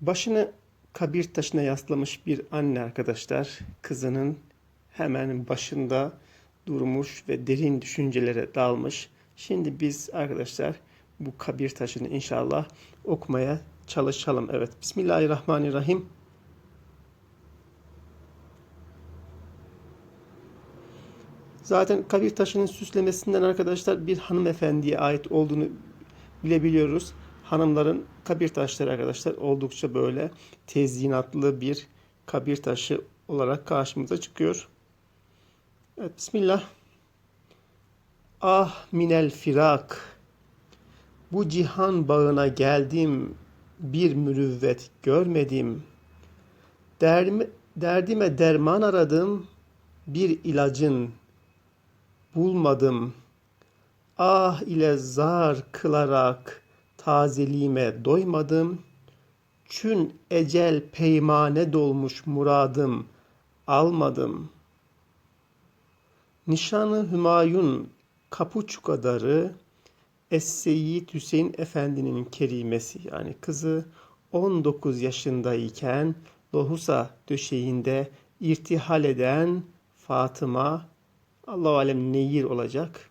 Başını kabir taşına yaslamış bir anne arkadaşlar kızının hemen başında durmuş ve derin düşüncelere dalmış. Şimdi biz arkadaşlar bu kabir taşını inşallah okumaya çalışalım. Evet. Bismillahirrahmanirrahim. Zaten kabir taşının süslemesinden arkadaşlar bir hanımefendiye ait olduğunu bilebiliyoruz. Hanımların kabir taşları arkadaşlar oldukça böyle tezyinatlı bir kabir taşı olarak karşımıza çıkıyor. Evet Bismillah. Ah minel firak. Bu cihan bağına geldim. Bir mürüvvet görmedim. Derdime, derdime derman aradım. Bir ilacın bulmadım. Ah ile zar kılarak tazeliğime doymadım. Çün ecel peymane dolmuş muradım almadım. Nişanı Hümayun Kapuçkadarı Es-Seyyid Hüseyin Efendi'nin kerimesi yani kızı 19 yaşındayken lohusa döşeğinde irtihal eden Fatıma Allah alem Neyir olacak.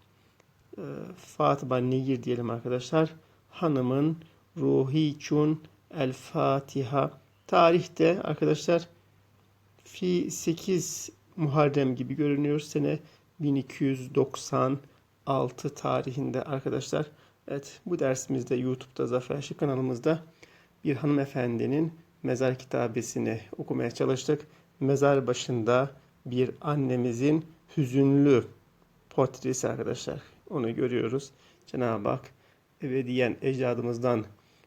Ee, Fatıma Neyir diyelim arkadaşlar. Hanımın ruhi çun El Fatiha. Tarihte arkadaşlar fi 8 Muharrem gibi görünüyor. Sene 1296 tarihinde arkadaşlar. Evet bu dersimizde YouTube'da Zafer Şık kanalımızda bir hanımefendinin mezar kitabesini okumaya çalıştık. Mezar başında bir annemizin hüzünlü portresi arkadaşlar. Onu görüyoruz. Cenab-ı Hak ebediyen ecdadımızdan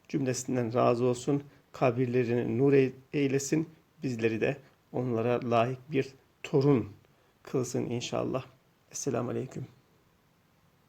cümlesinden razı olsun. Kabirlerini nur eylesin. Bizleri de onlara layık bir torun kılsın inşallah. Esselamu Aleyküm.